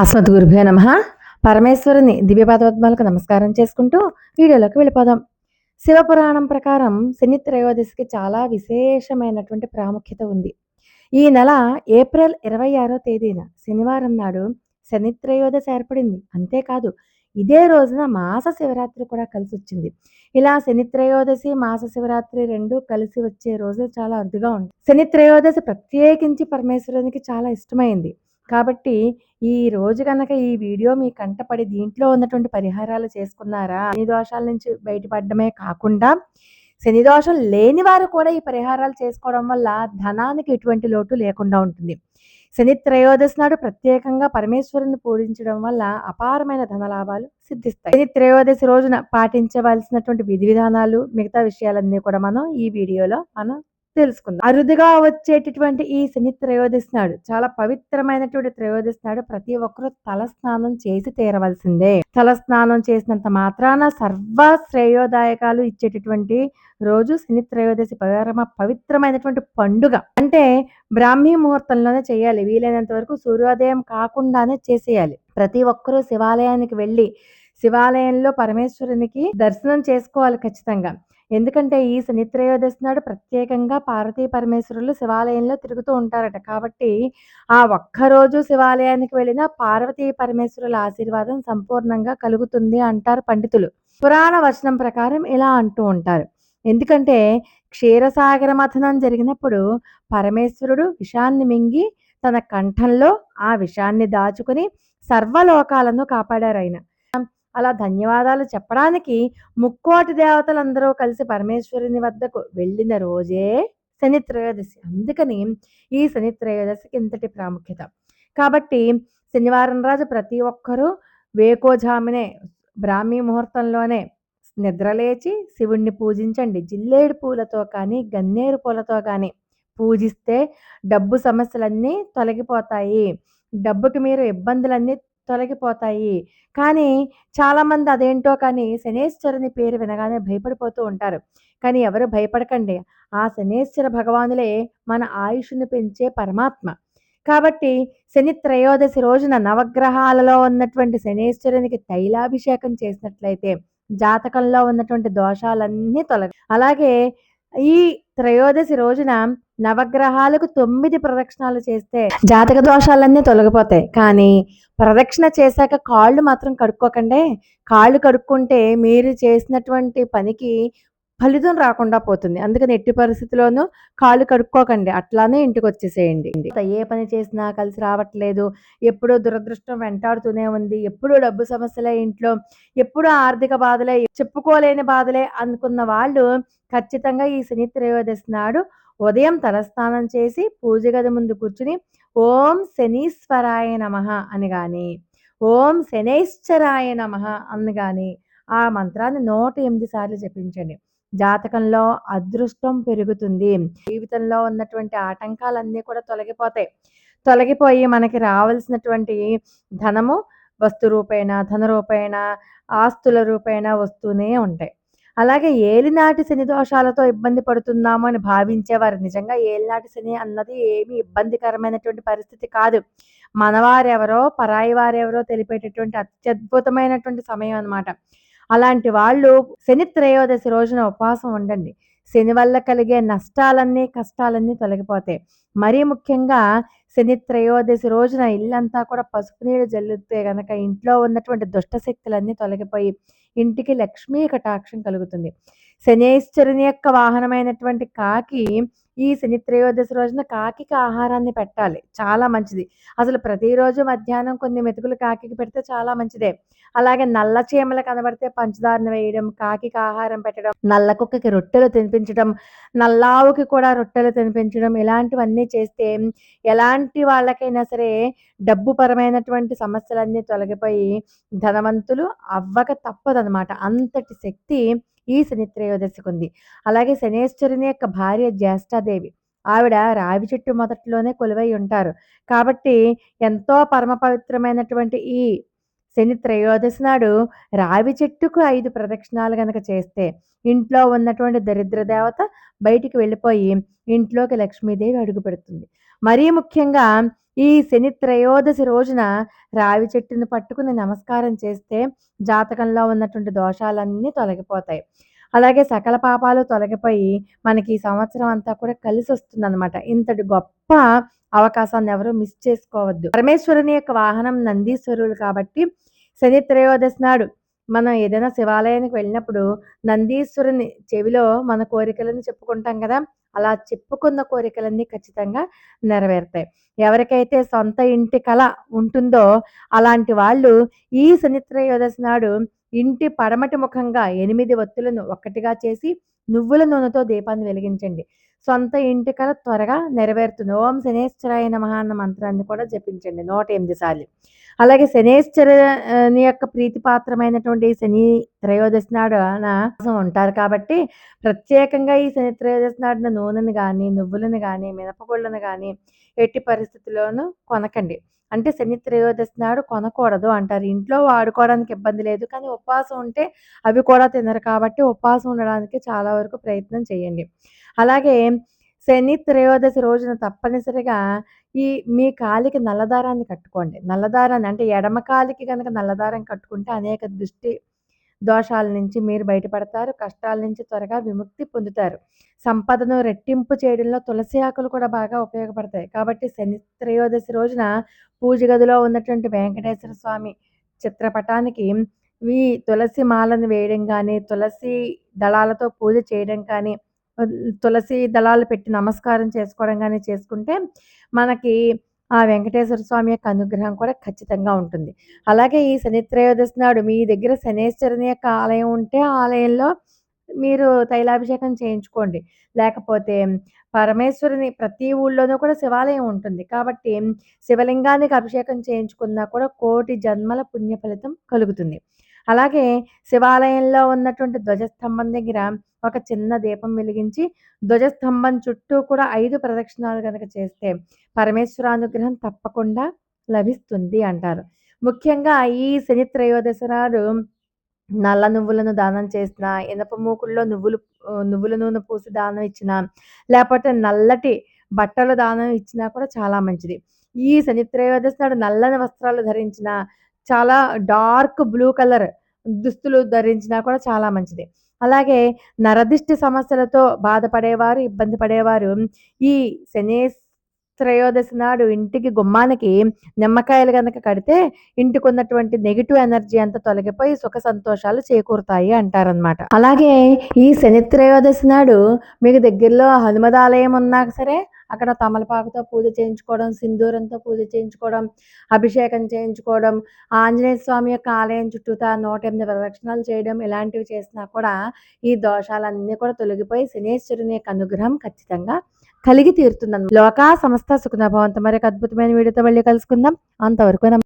అస్మద్ గురుభ్యో నమ. పరమేశ్వరుని దివ్యపాదోద్మాలకు నమస్కారం చేసుకుంటూ వీడియోలోకి వెళ్ళిపోదాం. శివపురాణం ప్రకారం శని త్రయోదశికి చాలా విశేషమైనటువంటి ప్రాముఖ్యత ఉంది. ఈ నెల ఏప్రిల్ ఇరవై ఆరో తేదీన శనివారం నాడు శని త్రయోదశి ఏర్పడింది. అంతేకాదు ఇదే రోజున మాస శివరాత్రి కూడా కలిసి వచ్చింది. ఇలా శని త్రయోదశి మాస శివరాత్రి రెండు కలిసి వచ్చే రోజు చాలా అరుదుగా ఉంది. శని త్రయోదశి ప్రత్యేకించి పరమేశ్వరునికి చాలా ఇష్టమైంది. కాబట్టి ఈ రోజు కనుక ఈ వీడియో మీ కంటపడి దీంట్లో ఉన్నటువంటి పరిహారాలు చేసుకున్నారా? శని దోషాల నుంచి బయటపడడమే కాకుండా శని దోషం లేని వారు కూడా ఈ పరిహారాలు చేసుకోవడం వల్ల ధనానికి ఎటువంటి లోటు లేకుండా ఉంటుంది. శని త్రయోదశి నాడు ప్రత్యేకంగా పరమేశ్వరుని పూజించడం వల్ల అపారమైన ధన లాభాలు సిద్ధిస్తాయి. శని త్రయోదశి రోజున పాటించవలసినటువంటి విధి విధానాలు మిగతా విషయాలన్నీ కూడా మనం ఈ వీడియోలో మనం తెలుసుకుందాం. అరుదుగా వచ్చేటటువంటి ఈ శని త్రయోదశి నాడు చాలా పవిత్రమైనటువంటి త్రయోదశి నాడు ప్రతి ఒక్కరూ తల స్నానం చేసి తీరవలసిందే. తల స్నానం చేసినంత మాత్రాన సర్వ శ్రేయోదాయకాలు ఇచ్చేటటువంటి రోజు శని త్రయోదశి పరమ పవిత్రమైనటువంటి పండుగ. అంటే బ్రాహ్మీ ముహూర్తంలోనే చేయాలి వీలైనంత వరకు సూర్యోదయం కాకుండానే చేసేయాలి. ప్రతి ఒక్కరూ శివాలయానికి వెళ్ళి శివాలయంలో పరమేశ్వరునికి దర్శనం చేసుకోవాలి ఖచ్చితంగా. ఎందుకంటే ఈ శని త్రయోదశి నాడు ప్రత్యేకంగా పార్వతీ పరమేశ్వరులు శివాలయంలో తిరుగుతూ ఉంటారట. కాబట్టి ఆ ఒక్కరోజు శివాలయానికి వెళ్ళిన పార్వతీ పరమేశ్వరుల ఆశీర్వాదం సంపూర్ణంగా కలుగుతుంది అంటారు పండితులు. పురాణ వచనం ప్రకారం ఇలా అంటూ ఉంటారు. ఎందుకంటే క్షీరసాగర మథనం జరిగినప్పుడు పరమేశ్వరుడు విషాన్ని మింగి తన కంఠంలో ఆ విషాన్ని దాచుకుని సర్వలోకాలను కాపాడారు ఆయన. అలా ధన్యవాదాలు చెప్పడానికి ముక్కోటి దేవతలందరూ కలిసి పరమేశ్వరుని వద్దకు వెళ్ళిన రోజే శని త్రయోదశి. అందుకని ఈ శని త్రయోదశికి ఇంతటి ప్రాముఖ్యత. కాబట్టి శనివారం రోజు ప్రతి ఒక్కరూ వేకోజామునే బ్రాహ్మీ ముహూర్తంలోనే నిద్రలేచి శివుణ్ణి పూజించండి. జిల్లేడు పూలతో కానీ గన్నేరు పూలతో కానీ పూజిస్తే డబ్బు సమస్యలన్నీ తొలగిపోతాయి. డబ్బుకి మీరు ఇబ్బందులన్నీ తొలగిపోతాయి. కానీ చాలామంది అదేంటో కానీ శనేశ్వరుని పేరు వినగానే భయపడిపోతూ ఉంటారు. కానీ ఎవరు భయపడకండి. ఆ శనేశ్వర భగవానులే మన ఆయుష్ను పెంచే పరమాత్మ. కాబట్టి శని త్రయోదశి రోజున నవగ్రహాలలో ఉన్నటువంటి శనేశ్వరునికి తైలాభిషేకం చేసినట్లయితే జాతకంలో ఉన్నటువంటి దోషాలన్నీ తొలగ అలాగే ఈ త్రయోదశి రోజున నవగ్రహాలకు తొమ్మిది ప్రదక్షిణాలు చేస్తే జాతక దోషాలన్నీ తొలగిపోతాయి. కానీ ప్రదక్షిణ చేశాక కాళ్ళు మాత్రం కడుక్కోకండి. కాళ్ళు కడుక్కుంటే మీరు చేసినటువంటి పనికి ఫలితం రాకుండా పోతుంది. అందుకని ఎట్టి పరిస్థితిలోనూ కాళ్ళు కడుక్కోకండి. అట్లానే ఇంటికి వచ్చేసేయండి ఏ పని చేసినా కలిసి రావట్లేదు. ఎప్పుడూ దురదృష్టం వెంటాడుతూనే ఉంది. ఎప్పుడూ డబ్బు సమస్యలే ఇంట్లో. ఎప్పుడూ ఆర్థిక బాధలే చెప్పుకోలేని బాధలే అనుకున్న వాళ్ళు ఖచ్చితంగా ఈ శని త్రయోదశి నాడు ఉదయం తలస్నానం చేసి పూజ గది ముందు కూర్చుని ఓం శనీశ్వరాయ నమ అని కానీ ఓం శనైశ్వరాయ నమ అని కానీ ఆ మంత్రాన్ని నూట ఎనిమిది సార్లు జపించండి. జాతకంలో అదృష్టం పెరుగుతుంది. జీవితంలో ఉన్నటువంటి ఆటంకాలన్నీ కూడా తొలగిపోతాయి. తొలగిపోయి మనకి రావాల్సినటువంటి ధనము వస్తు రూపేణ ధన రూపేణ ఆస్తుల రూపేణ వస్తూనే ఉంటాయి. అలాగే ఏలినాటి శని దోషాలతో ఇబ్బంది పడుతున్నాము అని భావించేవారు నిజంగా ఏలినాటి శని అన్నది ఏమి ఇబ్బందికరమైనటువంటి పరిస్థితి కాదు. మనవారెవరో పరాయి వారెవరో తెలిపేటటువంటి అత్యద్భుతమైనటువంటి సమయం అన్నమాట. అలాంటి వాళ్ళు శని త్రయోదశి రోజున ఉపవాసం ఉండండి. శని వల్ల కలిగే నష్టాలన్నీ కష్టాలన్నీ తొలగిపోతాయి. మరీ ముఖ్యంగా శని త్రయోదశి రోజున ఇల్లంతా కూడా పసుపు నీళ్ళు జల్లితే గనక ఇంట్లో ఉన్నటువంటి దుష్ట శక్తులన్నీ తొలగిపోయి ఇంటికి లక్ష్మీ కటాక్షం కలుగుతుంది. శనేశ్వరుని యొక్క వాహనమైనటువంటి కాకి ఈ శని త్రయోదశి రోజున కాకికి ఆహారాన్ని పెట్టాలి. చాలా మంచిది. అసలు ప్రతిరోజు మధ్యాహ్నం కొన్ని మెతుకులు కాకికి పెడితే చాలా మంచిదే. అలాగే నల్ల చీమలు కనబడితే పంచదారను వేయడం కాకికి ఆహారం పెట్టడం నల్ల కుక్కకి రొట్టెలు తినిపించడం నల్లావుకి కూడా రొట్టెలు తినిపించడం ఇలాంటివన్నీ చేస్తే ఎలాంటి వాళ్ళకైనా సరే డబ్బు పరమైనటువంటి సమస్యలన్నీ తొలగిపోయి ధనవంతులు అవ్వక తప్పదనమాట అంతటి శక్తి ఈ శని త్రయోదశికి ఉంది అలాగే శనేశ్వరుని యొక్క భార్య జ్యేష్ఠాదేవి. ఆవిడ రావి చెట్టు మొదట్లోనే కొలువై ఉంటారు. కాబట్టి ఎంతో పరమ పవిత్రమైనటువంటి ఈ శని త్రయోదశి నాడు రావి చెట్టుకు ఐదు ప్రదక్షిణాలు గనక చేస్తే ఇంట్లో ఉన్నటువంటి దరిద్ర దేవత బయటికి వెళ్ళిపోయి ఇంట్లోకి లక్ష్మీదేవి అడుగు పెడుతుంది. మరీ ముఖ్యంగా ఈ శని త్రయోదశి రోజున రావి చెట్టుని పట్టుకుని నమస్కారం చేస్తే జాతకంలో ఉన్నటువంటి దోషాలన్నీ తొలగిపోతాయి. అలాగే సకల పాపాలు తొలగిపోయి మనకి ఈ సంవత్సరం అంతా కూడా కలిసి వస్తుందన్నమాట. ఇంతటి గొప్ప అవకాశాన్ని ఎవరు మిస్ చేసుకోవద్దు. పరమేశ్వరుని యొక్క వాహనం నందీశ్వరులు కాబట్టి శని త్రయోదశి నాడు మనం ఏదైనా శివాలయానికి వెళ్ళినప్పుడు నందీశ్వరుని చెవిలో మన కోరికలను చెప్పుకుంటాం కదా అలా చెప్పుకున్న కోరికలన్నీ ఖచ్చితంగా నెరవేరుతాయి. ఎవరికైతే సొంత ఇంటి కళ ఉంటుందో అలాంటి వాళ్ళు ఈ శనిత్రయోదశి నాడు ఇంటి పడమటి ముఖంగా ఎనిమిది ఒత్తులను ఒక్కటిగా చేసి నువ్వుల నూనెతో దీపాన్ని వెలిగించండి. సొంత ఇంటికల త్వరగా నెరవేరుతుంది. ఓం శనేశ్వరాయ నమః అన్న మంత్రాన్ని కూడా జపించండి. నూట ఎనిమిది సార్లు. అలాగే శనేశ్వరుని యొక్క ప్రీతిపాత్రమైనటువంటి శని త్రయోదశి నాడున ఉంటారు కాబట్టి ప్రత్యేకంగా ఈ శని త్రయోదశి నాడున నూనెను కానీ నువ్వులను కానీ మినపగుళ్ళను కానీ ఎట్టి పరిస్థితుల్లోనూ కొనకండి. అంటే శని త్రయోదశి నాడు కొనకూడదు అంటారు. ఇంట్లో వాడుకోవడానికి ఇబ్బంది లేదు. కానీ ఉపవాసం ఉంటే అవి కూడా తినరు కాబట్టి ఉపవాసం ఉండడానికి చాలా వరకు ప్రయత్నం చేయండి. అలాగే శని త్రయోదశి రోజున తప్పనిసరిగా ఈ మీ కాలికి నల్లదారాన్ని కట్టుకోండి. నల్లదారాన్ని అంటే ఎడమ కాలికి కనుక నల్లదారం కట్టుకుంటే అనేక దృష్టి దోషాల నుంచి మీరు బయటపడతారు. కష్టాల నుంచి త్వరగా విముక్తి పొందుతారు. సంపదను రెట్టింపు చేయడంలో తులసి ఆకులు కూడా బాగా ఉపయోగపడతాయి. కాబట్టి శని త్రయోదశి రోజున పూజ గదిలో ఉన్నటువంటి వెంకటేశ్వర స్వామి చిత్రపటానికి ఈ తులసి మాలను వేయడం కానీ తులసి దళాలతో పూజ చేయడం కానీ తులసి దళాలు పెట్టి నమస్కారం చేసుకోవడం కానీ చేసుకుంటే మనకి ఆ వెంకటేశ్వర స్వామి యొక్క అనుగ్రహం కూడా ఖచ్చితంగా ఉంటుంది. అలాగే ఈ శని త్రయోదశి నాడు మీ దగ్గర శనేశ్వరుని యొక్క ఆలయం ఉంటే ఆలయంలో మీరు తైలాభిషేకం చేయించుకోండి. లేకపోతే పరమేశ్వరుని ప్రతి ఊళ్ళోనూ కూడా శివాలయం ఉంటుంది. కాబట్టి శివలింగానికి అభిషేకం చేయించుకున్నా కూడా కోటి జన్మల పుణ్య ఫలితం కలుగుతుంది. అలాగే శివాలయంలో ఉన్నటువంటి ధ్వజస్తంభం దగ్గర ఒక చిన్న దీపం వెలిగించి ధ్వజస్తంభం చుట్టూ కూడా ఐదు ప్రదక్షిణాలు కనుక చేస్తే పరమేశ్వరానుగ్రహం తప్పకుండా లభిస్తుంది అంటారు. ముఖ్యంగా ఈ శని త్రయోదశ నాడు నల్ల నువ్వులను దానం చేసిన ఇనప మూకుల్లో నువ్వులు నువ్వుల నూనె పూసి దానం ఇచ్చిన లేకపోతే నల్లటి బట్టలు దానం ఇచ్చినా కూడా చాలా మంచిది. ఈ శని త్రయోదశి నాడు నల్లని వస్త్రాలు ధరించిన చాలా డార్క్ బ్లూ కలర్ దుస్తులు ధరించినా కూడా చాలా మంచిది. అలాగే నరదిష్టి సమస్యలతో బాధపడేవారు ఇబ్బంది పడేవారు ఈ శనేశ్ త్రయోదశి నాడు ఇంటికి గుమ్మానికి నిమ్మకాయలు కనుక కడితే ఇంటికి ఉన్నటువంటి నెగిటివ్ ఎనర్జీ అంతా తొలగిపోయి సుఖ సంతోషాలు చేకూరుతాయి అంటారనమాట అలాగే ఈ శని త్రయోదశి నాడు మీకు దగ్గరలో హనుమదాలయం ఉన్నా సరే అక్కడ తమలపాకుతో పూజ చేయించుకోవడం సింధూరంతో పూజ చేయించుకోవడం అభిషేకం చేయించుకోవడం ఆంజనేయ స్వామి యొక్క ఆలయం చుట్టూతా నూట ఎనిమిది ప్రదక్షిణాలు చేయడం ఇలాంటివి చేసినా కూడా ఈ దోషాలన్నీ కూడా తొలగిపోయి శనేశ్వరుని యొక్క అనుగ్రహం ఖచ్చితంగా కలిగి తీరుతుందన్నమాట. లోకా సంస్థ సుఖనభవంతం మరి అద్భుతమైన వీడియోతో మళ్ళీ కలుసుకుందాం. అంతవరకు